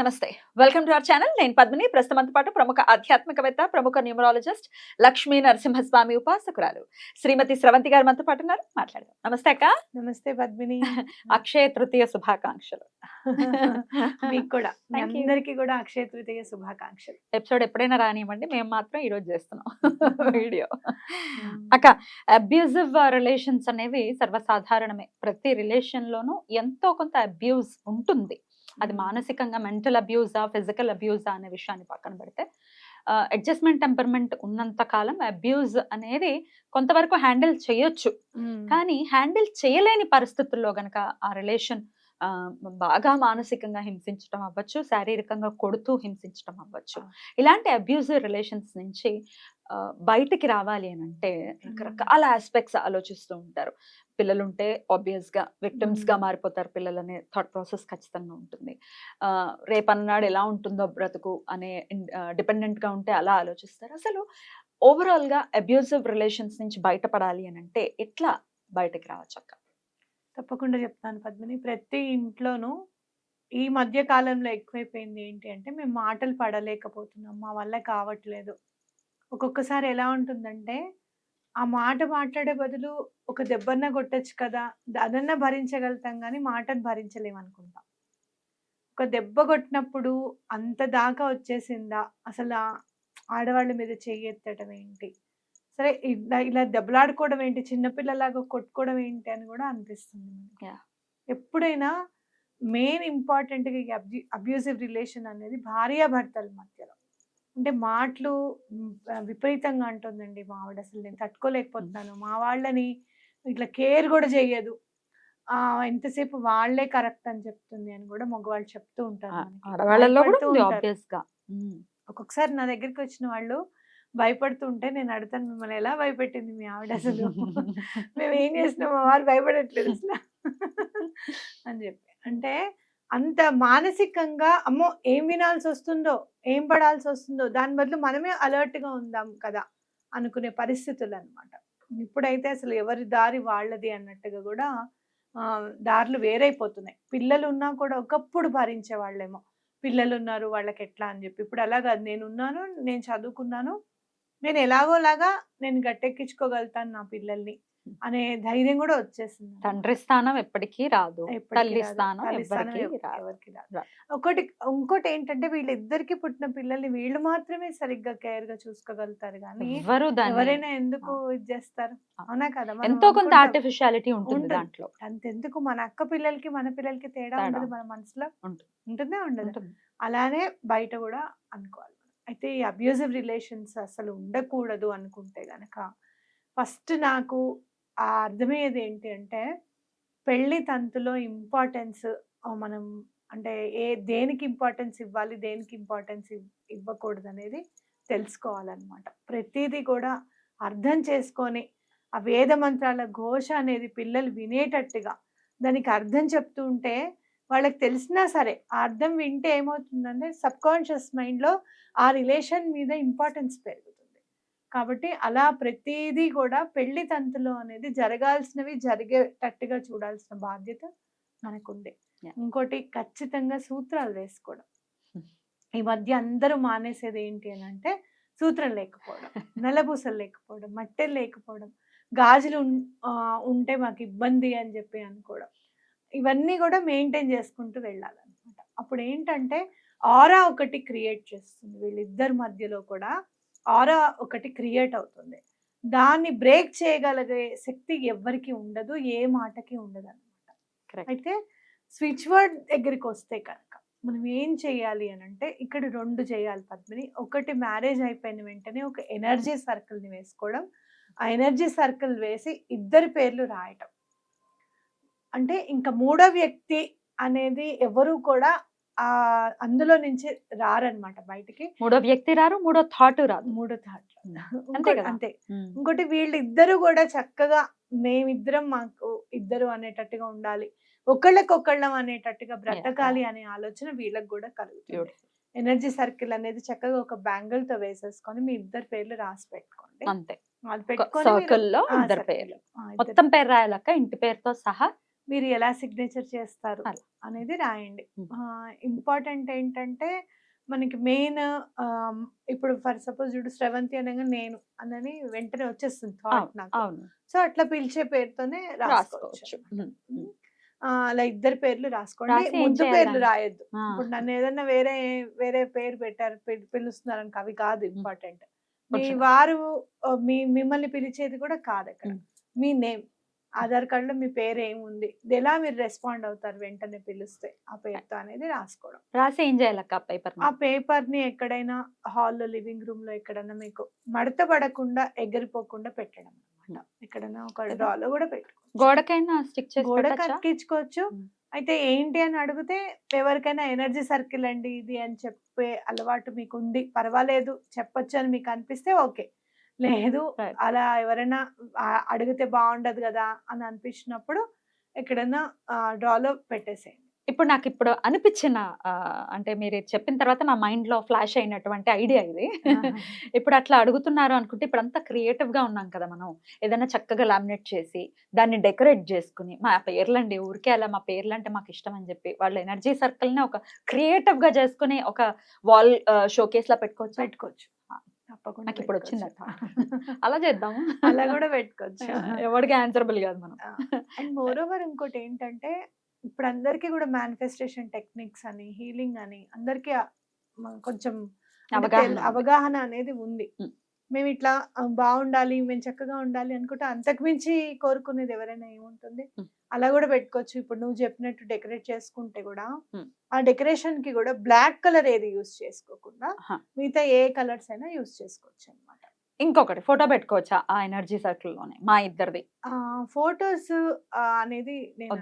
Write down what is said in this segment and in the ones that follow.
నమస్తే. Welcome to our channel. నేను పద్మిని. ప్రస్తుతంతో పాటు ప్రముఖ ఆధ్యాత్మికవేత్త ప్రముఖ న్యూమరాలజిస్ట్ లక్ష్మీ నరసింహస్వామి ఉపాసకురాలు శ్రీమతి స్రవంతి గారు మనతో పాటు ఉన్నారు. మాట్లాడదాం. నమస్తే అక్క. నమస్తే పద్మిని. అక్షయ తృతీయ శుభాకాంక్షలు. మీకు కూడా. అందరికీ కూడా అక్షయ తృతీయ శుభాకాంక్షలు. ఎపిసోడ్ ఎప్పుడైనా రానివ్వండి. మేము మాత్రం ఈ రోజు చేస్తున్నాం. వీడియో. అక్క అబ్యూజివ్ రిలేషన్స్ అనేవి సర్వసాధారణమే. ప్రతి రిలేషన్ లోనూ ఎంతో కొంత అబ్యూజ్ ఉంటుంది. అది మానసికంగా మెంటల్ అబ్యూజా ఫిజికల్ అబ్యూజా అనే విషయాన్ని పక్కన పెడితే అడ్జస్ట్మెంట్ టెంపర్మెంట్ ఉన్నంత కాలం అబ్యూజ్ అనేది కొంతవరకు హ్యాండిల్ చేయొచ్చు. కానీ హ్యాండిల్ చేయలేని పరిస్థితుల్లో గనక ఆ రిలేషన్ బాగా మానసికంగా హింసించడం అవ్వచ్చు శారీరకంగా కొడుతూ హింసించడం అవ్వచ్చు. ఇలాంటి అబ్యూజివ్ రిలేషన్స్ నుంచి బయటికి రావాలి అని అంటే రకరకాల ఆస్పెక్ట్స్ ఆలోచిస్తూ ఉంటారు. పిల్లలుంటే ఆబ్వియస్గా విక్టిమ్స్గా మ్మ్. మారిపోతారు పిల్లలనే థాట్ ప్రాసెస్ ఖచ్చితంగా ఉంటుంది. రేపన్నాడు ఎలా ఉంటుందో బ్రతుకు అనే డిపెండెంట్గా ఉంటే అలా ఆలోచిస్తారు. అసలు ఓవరాల్గా అబ్యూజివ్ రిలేషన్స్ నుంచి బయటపడాలి అని అంటే ఎట్లా బయటకి రావచ్చు అక్క తప్పకుండా చెప్తాను పద్మిని. ప్రతి ఇంట్లోనూ ఈ మధ్య కాలంలో ఎక్కువైపోయింది ఏంటి అంటే మేము మాటలు పడలేకపోతున్నాం. మా వల్ల కావట్లేదు. ఒక్కొక్కసారి ఎలా ఉంటుందంటే ఆ మాట మాట్లాడే బదులు ఒక దెబ్బన్న కొట్టచ్చు కదా అదన్నా భరించగలుగుతాం కానీ మాటను భరించలేము అనుకుంటాం ఒక దెబ్బ కొట్టినప్పుడు అంత దాకా వచ్చేసిందా? అసలు ఆడవాళ్ళ మీద చెయ్యెత్తడం ఏంటి? సరే ఇలా ఇలా దెబ్బలాడుకోవడం ఏంటి? చిన్నపిల్లలాగా కొట్టుకోవడం ఏంటి అని కూడా అనిపిస్తుంది. ఎప్పుడైనా మెయిన్ ఇంపార్టెంట్ అబ్యూసివ్ రిలేషన్ అనేది భార్యాభర్తల మధ్యలో. అంటే మాటలు విపరీతంగా అంటుందండి మా ఆవిడ. అసలు నేను తట్టుకోలేకపోతున్నాను. మా వాళ్ళని ఇట్లా కేర్ కూడా చెయ్యదు. ఆ ఎంతసేపు వాళ్ళే కరెక్ట్ అని చెప్తుంది అని కూడా మగవాళ్ళు చెప్తూ ఉంటారు ఒక్కొక్కసారి నా దగ్గరికి వచ్చిన వాళ్ళు భయపడుతుంటే నేను అడుగుతాను మిమ్మల్ని ఎలా భయపెట్టింది మీ ఆవిడ అసలు? మేము ఏం చేస్తున్నాం మా వారు భయపడట్లేదు అసలు. అని చెప్పి. అంటే అంత మానసికంగా అమ్మో ఏం వినాల్సి వస్తుందో ఏం పడాల్సి వస్తుందో దాని బదులు మనమే alert గా ఉందాం కదా అనుకునే పరిస్థితులు అన్నమాట. ఇప్పుడైతే అసలు ఎవరి దారి వాళ్ళది అన్నట్టుగా కూడా ఆ, దారులు వేరైపోతున్నాయి. పిల్లలు ఉన్నా కూడా ఒకప్పుడు భరించే వాళ్ళేమో. పిల్లలు ఉన్నారు వాళ్ళకి ఎట్లా? అని చెప్పి. ఇప్పుడు అలా కాదు నేను ఉన్నాను నేను చదువుకున్నాను నేను ఎలాగోలాగా నేను గట్టెక్కించుకోగలుగుతాను నా పిల్లల్ని అనే ధైర్యం కూడా వచ్చేసింది తండ్రి స్థానం ఎప్పటికీ రాదు తల్లి. స్థానం ఎవరికి రాదు. ఒకటి ఇంకోటి ఏంటంటే వీళ్ళిద్దరికి పుట్టిన పిల్లల్ని వీళ్ళు మాత్రమే సరిగ్గా కేర్గా చూసుకోగలుగుతారు కానీ ఎవరైనా ఎందుకు ఇది చేస్తారు అవునా కదా ఎంతో కొంత. ఆర్టిఫిషియాలిటీ ఉంటుంది. దాంట్లో అంతెందుకు మన అక్క పిల్లలకి మన పిల్లలకి తేడా ఉండదు మన మనసులో ఉంటుంది. ఉండదు. అలానే బయట కూడా అనుకోవాలి. అయితే ఈ అబ్యూజివ్ రిలేషన్స్ అసలు ఉండకూడదు అనుకుంటే గనక ఫస్ట్ నాకు ఆ అర్థమయ్యేది ఏంటి అంటే పెళ్ళి తంతులో ఇంపార్టెన్స్ మనం అంటే ఏ దేనికి ఇంపార్టెన్స్ ఇవ్వాలి దేనికి ఇంపార్టెన్స్ ఇవ్వకూడదు అనేది తెలుసుకోవాలన్నమాట. ప్రతిదీ కూడా అర్థం చేసుకొని ఆ వేద మంత్రాల ఘోష అనేది పిల్లలు వినేటట్టుగా దానికి అర్థం చెప్తూ ఉంటే వాళ్ళకి తెలిసినా సరే ఆ అర్థం వింటే ఏమవుతుందంటే సబ్ కాన్షియస్ మైండ్లో ఆ రిలేషన్ మీద ఇంపార్టెన్స్ పెరుగుతుంది కాబట్టి అలా ప్రతిదీ కూడా పెళ్ళి తంతులో అనేది జరగాల్సినవి జరిగేటట్టుగా చూడాల్సిన బాధ్యత మనకుంది. ఇంకోటి ఖచ్చితంగా సూత్రాలు వేసుకోవడం. ఈ మధ్య అందరూ మానేసేది ఏంటి అని అంటే సూత్రం లేకపోవడం నల్లబూసలు లేకపోవడం మట్టెలు లేకపోవడం గాజులు ఉంటే మాకు ఇబ్బంది అని చెప్పి అనుకోవడం ఇవన్నీ కూడా మెయింటైన్ చేసుకుంటూ వెళ్ళాలన్నమాట. అప్పుడు ఏంటంటే ఆరా ఒకటి క్రియేట్ చేస్తుంది. వీళ్ళిద్దరి మధ్యలో కూడా ఆరా ఒకటి క్రియేట్ అవుతుంది. దాన్ని బ్రేక్ చేయగలిగే శక్తి ఎవ్వరికి ఉండదు ఏ మాటకి ఉండదు అనమాట. అయితే స్విచ్ వర్డ్ దగ్గరికి వస్తే కనుక మనం ఏం చేయాలి అని అంటే ఇక్కడ రెండు చేయాలి పద్మిని. ఒకటి మ్యారేజ్ అయిపోయిన వెంటనే ఒక ఎనర్జీ సర్కిల్ని వేసుకోవడం. ఆ ఎనర్జీ సర్కిల్ వేసి ఇద్దరి పేర్లు రాయటం. అంటే ఇంకా మూడో వ్యక్తి అనేది ఎవరు కూడా ఆ అందులో నుంచి రారనమాట బయటికి. మూడో వ్యక్తి రారు మూడో థాట్ రాదు. మూడో థాట్ అంతే అంతే. ఇంకోటి వీళ్ళిద్దరూ కూడా చక్కగా మేమిద్దరం మాకు ఇద్దరు అనేటట్టుగా ఉండాలి. ఒకళ్ళకొకళ్ళం అనేటట్టుగా బ్రతకాలి అనే ఆలోచన వీళ్ళకి కూడా కలుగుతుంది. ఎనర్జీ సర్కిల్ అనేది చక్కగా ఒక బ్యాంగిల్తో వేసేసుకొని మీ ఇద్దరు పేర్లు రాసి పెట్టుకోండి. అంతే. అది పెట్టుకొని మీరు- సర్కిల్. లో ఆ, ఇద్దరు పేర్లు మొత్తం పేరు రాయాలక్క ఇంటి పేరుతో సహా మీరు ఎలా సిగ్నేచర్ చేస్తారు. అనేది రాయండి. ఇంపార్టెంట్ ఏంటంటే మనకి మెయిన్ ఇప్పుడు ఫర్ సపోజ్ చూడు శ్రవంతి అనగా నేను అనని వెంటనే వచ్చేస్తుంది థాట్ నాకు. సో అట్లా పిలిచే పేరుతోనే రాసుకోవచ్చు. అలా ఇద్దరు పేర్లు రాసుకోండి. ముద్దు చేయాలి పేర్లు? రాయొద్దు. ఇప్పుడు నన్ను ఏదన్నా వేరే వేరే పేరు పెట్టారు పిల్- పిలుస్తున్నారు అనుకో అవి కాదు ఇంపార్టెంట్. మీ. వారు మీ మిమ్మల్ని పిలిచేది కూడా కాదు అక్కడ. మీ నేమ్. ఆధార్ కార్డులో మీ పేరు ఏముంది ఎలా మీరు రెస్పాండ్ అవుతారు వెంటనే పిలిస్తే? ఆ పేరుతో అనేది రాసుకోవడం. రాసి ఏం చేయాలక్క పేపర్ ఆ పేపర్ని ఎక్కడైనా హాల్లో లివింగ్ రూమ్లో ఎక్కడైనా మీకు మడత పడకుండా ఎగిరిపోకుండా పెట్టడం అనమాట ఎక్కడైనా ఒక. డ్రాలో కూడా పెట్టుకోవచ్చు. గోడకైనా స్టిక్ చేసి గోడ పెట్టచ్చా? కక్కించుకోవచ్చు ఉమ్. అయితే ఏంటి అని అడిగితే ఎవరికైనా ఎనర్జీ సర్కిల్ అండి ఇది అని చెప్పే అలవాటు మీకు ఉంది పర్వాలేదు చెప్పొచ్చు అని మీకు అనిపిస్తే ఓకే. లేదు. అలా ఎవరైనా అడిగితే బాగుండదు కదా అని అనిపించినప్పుడు ఎక్కడైనా డ్రాలో పెట్టేసేయండి. ఇప్పుడు నాకు ఇప్పుడు అనిపించిన అంటే మీరు చెప్పిన తర్వాత నా మైండ్లో ఫ్లాష్ అయినటువంటి ఐడియా ఇది. ఇప్పుడు అట్లా అడుగుతున్నారు అనుకుంటే ఇప్పుడు అంతా క్రియేటివ్గా ఉన్నాం కదా మనం. ఏదైనా చక్కగా లామినేట్ చేసి దాన్ని డెకరేట్ చేసుకుని మా పేర్లండి ఊరికే అలా మా పేర్లు అంటే మాకు ఇష్టం అని చెప్పి వాళ్ళ ఎనర్జీ సర్కిల్ని ఒక క్రియేటివ్గా చేసుకుని ఒక వాల్ షోకేస్ లా పెట్టుకోవచ్చు? పెట్టుకోవచ్చు. తప్పకుండా నాకు ఇప్పుడు. వచ్చింది అలా చేద్దాము. అలా కూడా పెట్టుకోవచ్చు. ఎవరికి ఆన్సరబుల్ కాదు మనం. అండ్ మోర్ ఓవర్ ఇంకోటి ఏంటంటే ఇప్పుడు అందరికీ కూడా మేనిఫెస్టేషన్ టెక్నిక్స్ అని హీలింగ్ అని అందరికీ కొంచెం అవగాహన అనేది ఉంది. మేము ఇట్లా బాగుండాలి మేము చక్కగా ఉండాలి అనుకుంటే అంతకు మించి కోరుకునేది ఎవరైనా ఏముంటుంది. అలా కూడా పెట్టుకోవచ్చు. ఇప్పుడు నువ్వు చెప్పినట్టు డెకరేట్ చేసుకుంటే కూడా. ఆ డెకరేషన్కి కూడా బ్లాక్ కలర్ ఏది యూస్ చేసుకోకుండా. మిగతా ఏ కలర్స్ అయినా యూస్ చేసుకోవచ్చు అనమాట ఇంకొకటి ఫోటో పెట్టుకోవచ్చా? ఆ ఎనర్జీ సర్కిల్లోనే మా ఇద్దరిది. ఫొటోస్ అనేది నేను.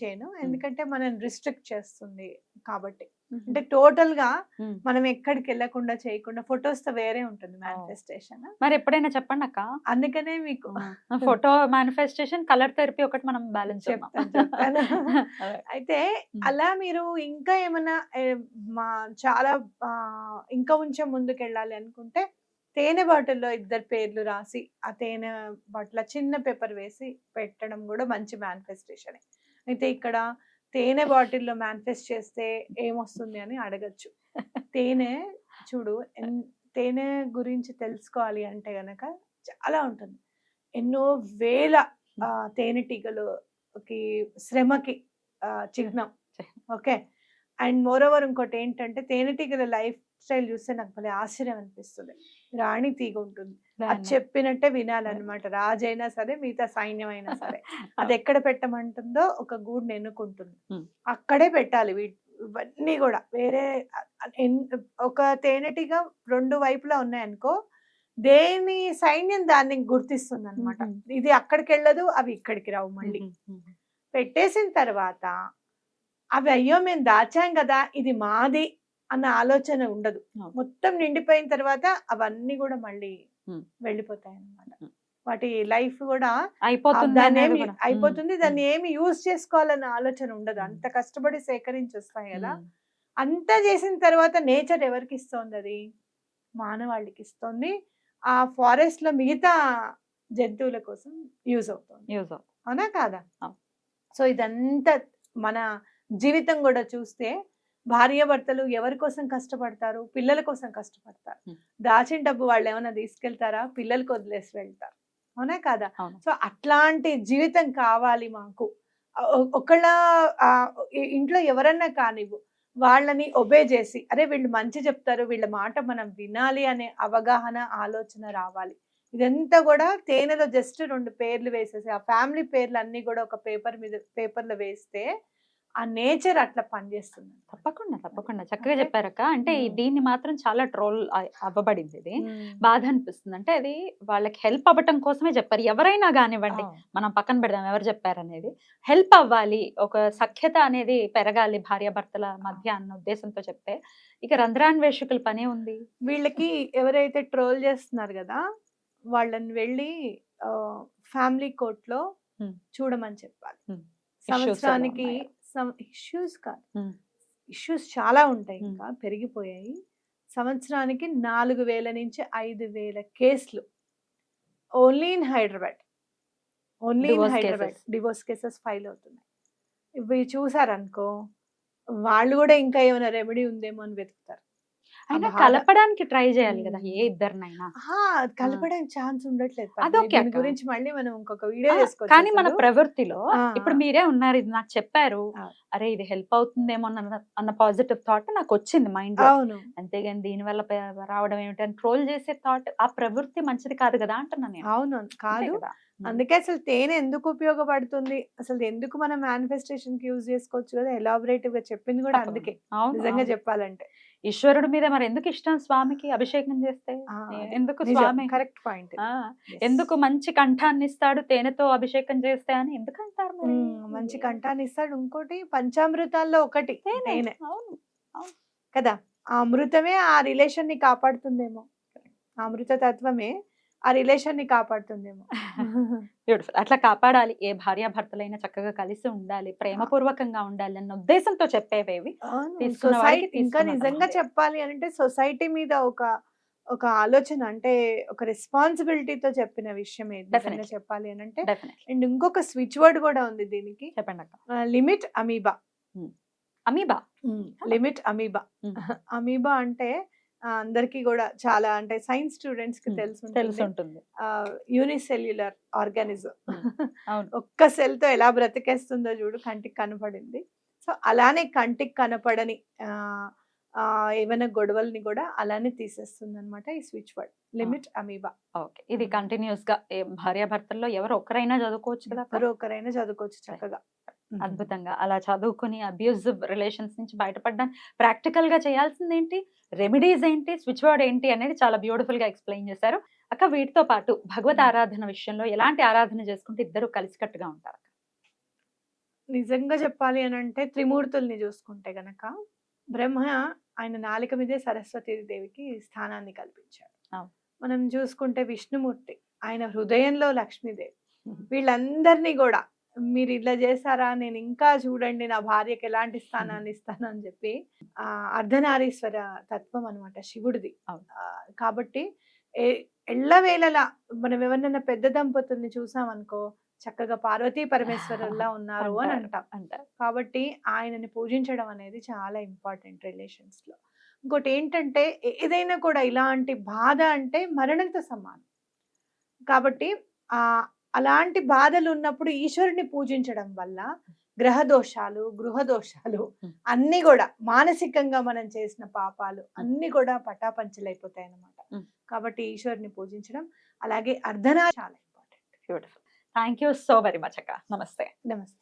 చేయను. ఎందుకంటే మనం రిస్ట్రిక్ట్ చేస్తుంది కాబట్టి. అంటే టోటల్గా. మనం ఎక్కడికి వెళ్ళకుండా చేయకుండా ఫొటోస్తో వేరే ఉంటుంది మేనిఫెస్టేషన్ మరి ఎప్పుడైనా చెప్పండి అక్క. అందుకనే మీకు ఫోటో మేనిఫెస్టేషన్ కలర్ థెరపీ ఒకటి మనం బ్యాలెన్స్. అయితే అలా మీరు ఇంకా ఏమైనా మా చాలా ఇంకా కొంచెం ముందుకు వెళ్ళాలి అనుకుంటే తేనె బాటిల్లో ఇద్దరు పేర్లు రాసి ఆ తేనె బాటిల్ చిన్న పేపర్ వేసి పెట్టడం కూడా మంచి మేనిఫెస్టేషన్ అయితే ఇక్కడ తేనె బాటిల్లో మేనిఫెస్ట్ చేస్తే ఏమొస్తుంది అని అడగచ్చు. తేనె చూడు ఎన్- తేనె గురించి తెలుసుకోవాలి అంటే గనక చాలా ఉంటుంది. ఎన్నో వేల తేనెటీగలుకి శ్రమకి చిహ్నం. ఓకే? అండ్ మోర్ ఓవర్ ఇంకోటి ఏంటంటే తేనెటీగల లైఫ్ స్టైల్ చూస్తే నాకు భలే ఆశ్చర్యం అనిపిస్తుంది. రాణి తీగ ఉంటుంది. అది చెప్పినట్టే వినాలన్నమాట రాజైనా సరే మిగతా సైన్యం అయినా సరే. అది ఎక్కడ పెట్టమంటుందో ఒక గూడుని ఎన్నుకుంటుంది. అక్కడే పెట్టాలి ఇవన్నీ కూడా వేరే ఒక తేనెటీగ రెండు వైపులా ఉన్నాయనుకో దేని సైన్యం దాన్ని గుర్తిస్తుంది అనమాట. ఇది అక్కడికి వెళ్ళదు అవి ఇక్కడికి రావు మళ్ళీ. పెట్టేసిన తర్వాత అవి అయ్యో మేము దాచాం కదా ఇది మాది అన్న ఆలోచన ఉండదు. మొత్తం నిండిపోయిన తర్వాత అవన్నీ కూడా మళ్ళీ. వెళ్ళిపోతాయి అన్నమాట Hmm. వాటి లైఫ్ కూడా అయిపోతుంది. అయిపోతుంది దాన్ని ఏమి యూజ్ చేసుకోవాలన్న ఆలోచన ఉండదు. అంత కష్టపడి సేకరించి వస్తాయి కదా అంతా చేసిన తర్వాత నేచర్ ఎవరికి ఇస్తోంది అది? మానవాళికి ఇస్తుంది. ఆ ఫారెస్ట్లో మిగతా జంతువుల కోసం యూజ్ అవుతుంది. అవుతుంది. అవునా కాదా. సో ఇదంతా మన జీవితం కూడా చూస్తే భార్యాభర్తలు ఎవరి కోసం కష్టపడతారు? పిల్లల కోసం కష్టపడతారు. దాచిన డబ్బు వాళ్ళు ఏమైనా తీసుకెళ్తారా? పిల్లలకు వదిలేసి వెళ్తారు. అవునా కాదా. సో అట్లాంటి జీవితం కావాలి మాకు. ఒకళ్ళ ఇంట్లో ఎవరన్నా కానివ్వు వాళ్ళని ఒబే చేసి అరే వీళ్ళు మంచి చెప్తారు వీళ్ళ మాట మనం వినాలి అనే అవగాహన ఆలోచన రావాలి. ఇదంతా కూడా తేనెలో జస్ట్ రెండు పేర్లు వేసేసి ఆ ఫ్యామిలీ పేర్లు అన్ని కూడా ఒక పేపర్ మీద పేపర్లో వేస్తే ఆ నేచర్ అట్లా పనిచేస్తుంది తప్పకుండా తప్పకుండా. చక్కగా. చెప్పారక్క అంటే. దీన్ని మాత్రం చాలా ట్రోల్ అవ్వబడింది ఇది. బాధ అనిపిస్తుంది. అంటే అది వాళ్ళకి హెల్ప్ అవ్వటం కోసమే చెప్పారు. ఎవరైనా కానివ్వండి. మనం పక్కన పెడదాం ఎవరు చెప్పారు అనేది హెల్ప్ అవ్వాలి. ఒక సఖ్యత అనేది పెరగాలి భార్యాభర్తల మధ్య అన్న ఉద్దేశంతో చెప్తే. ఇక రంధ్రాన్వేషకుల పనే ఉంది. వీళ్ళకి ఎవరైతే ట్రోల్ చేస్తున్నారు కదా వాళ్ళని వెళ్ళి ఫ్యామిలీ కోర్ట్లో. చూడమని చెప్పాలి. సంవత్సరానికి ఉన్నాయో. ఇష్యూస్ కాదు. ఇష్యూస్ చాలా ఉంటాయి. ఇంకా పెరిగిపోయాయి సంవత్సరానికి నాలుగు వేల నుంచి ఐదు వేల కేసులు only in Hyderabad only in Hyderabad. Divorce cases file అవుతున్నాయి ఇవి చూసారనుకో వాళ్ళు కూడా ఇంకా ఏమైనా రెమెడీ ఉందేమో అని వెతుకుతారు అయినా కలపడానికి ట్రై చేయాలి కదా. ఏ ఇద్దరినైనా కలపడానికి ఛాన్స్ ఉండట్లేదు అది పద్మిని. ఓకే దీని అక్క. గురించి మళ్ళీ మనం ఇంకొక వీడియో చేసుకోవచ్చు కానీ మన. ప్రవృత్తిలో ఇప్పుడు. మీరే ఉన్నారు ఇది నాకు చెప్పారు. అరే ఇది హెల్ప్ అవుతుందేమో అన్న అన్న పాజిటివ్ థాట్ నాకు వచ్చింది మైండ్ అవును అంతేగాని దీని వల్ల రావడం ఏమిటని ట్రోల్ చేసే థాట్ ఆ ప్రవృత్తి మంచిది కాదు కదా అంటున్నాను నేను అవును కాదు. అందుకే అసలు తేనె ఎందుకు ఉపయోగపడుతుంది అసలు ఎందుకు మనం మేనిఫెస్టేషన్కి యూజ్ చేసుకోవచ్చు కదా ఎలాబరేటివ్గా చెప్పింది కూడా. అందుకే నిజంగా. చెప్పాలంటే ఈశ్వరుడి మీద మరి ఎందుకు ఇష్టం స్వామికి అభిషేకం చేస్తే? ఎందుకు స్వామి? Correct point. ఎందుకు మంచి కంఠాన్ని ఇస్తాడు తేనెతో అభిషేకం చేస్తే అని ఎందుకు అంటారు? మంచి కంఠాన్ని ఇస్తాడు ఇంకోటి పంచామృతాల్లో ఒకటి తేనె. తేనె. అవును. కదా? ఆ అమృతమే ఆ రిలేషన్ని కాపాడుతుందేమో అమృత తత్వమే ఆ రిలేషన్ని కాపాడుతుందేమో. బ్యూటిఫుల్ అట్లా కాపాడాలి. ఏ భార్యాభర్తలైనా చక్కగా కలిసి ఉండాలి. ప్రేమపూర్వకంగా ఉండాలి అన్న ఉద్దేశంతో చెప్పేవేవి. సొసైటీ ఇంకా నిజంగా. చెప్పాలి అంటే సొసైటీ మీద ఒక ఒక ఆలోచన అంటే ఒక రెస్పాన్సిబిలిటీతో చెప్పిన విషయం ఏది నిజంగా Definitely. చెప్పాలి అని అంటే అండ్ ఇంకొక స్విచ్ వర్డ్ కూడా ఉంది దీనికి. చెప్పండి limit amoeba. Amoeba. Limit amoeba. Amoeba అంటే అందరికీ కూడా చాలా అంటే సైన్స్ స్టూడెంట్స్కి. తెలుసు తెలిసి ఉంటుంది యూనిసెల్యులర్ ఆర్గానిజం. ఒక్క సెల్తో ఎలా బ్రతికేస్తుందో చూడు కంటికి కనపడింది. సో అలానే కంటికి కనపడని ఏమైనా గొడవల్ని కూడా అలానే తీసేస్తుంది అనమాట ఈ switch word. Limit amoeba. Okay. ఇది కంటిన్యూస్గా భార్యాభర్తల్లో ఎవరు ఒక్కరైనా చదువుకోవచ్చు కదా? ఎవరో ఒకరైనా చదువుకోవచ్చు చక్కగా. అద్భుతంగా. అలా చదువుకుని అబ్యూజివ్ రిలేషన్స్ నుంచి బయటపడడానికి ప్రాక్టికల్గా చేయాల్సింది ఏంటి రెమెడీస్ ఏంటి? స్విచ్ వర్డ్ ఏంటి? అనేది చాలా బ్యూటిఫుల్గా ఎక్స్ప్లెయిన్ చేశారు. అక్క వీటితో పాటు భగవత్. ఆరాధన విషయంలో ఎలాంటి ఆరాధన చేసుకుంటే ఇద్దరు కలిసికట్టుగా ఉంటారు నిజంగా చెప్పాలి అని అంటే త్రిమూర్తుల్ని చూసుకుంటే గనక బ్రహ్మ ఆయన నాలిక మీదే సరస్వతి దేవికి స్థానాన్ని కల్పించాడు. మనం చూసుకుంటే విష్ణుమూర్తి ఆయన హృదయంలో లక్ష్మీదేవి. వీళ్ళందరినీ కూడా మీరు ఇట్లా చేశారా? నేను ఇంకా చూడండి నా భార్యకి ఎలాంటి స్థానాన్ని ఇస్తాను అని చెప్పి ఆ అర్ధనారీశ్వర తత్వం అనమాట శివుడిది. కాబట్టి ఎల్లవేళలా మనం ఎవరినైనా పెద్ద దంపతుల్ని చూసామనుకో చక్కగా పార్వతీ పరమేశ్వరుల్లా ఉన్నారు అని. అంటాం. అంటారు. కాబట్టి ఆయనని పూజించడం అనేది చాలా ఇంపార్టెంట్ రిలేషన్స్లో ఇంకోటి ఏంటంటే ఏదైనా కూడా ఇలాంటి బాధ అంటే మరణంతో సమానం. కాబట్టి ఆ అలాంటి బాధలు ఉన్నప్పుడు ఈశ్వరుని పూజించడం వల్ల గ్రహ దోషాలు గృహ దోషాలు. అన్ని కూడా మానసికంగా మనం చేసిన పాపాలు అన్ని కూడా పటాపంచలైపోతాయి అన్నమాట. కాబట్టి ఈశ్వరుని పూజించడం అలాగే అర్ధనా చాలా important beautiful thank you so very much అక్క. నమస్తే. నమస్తే.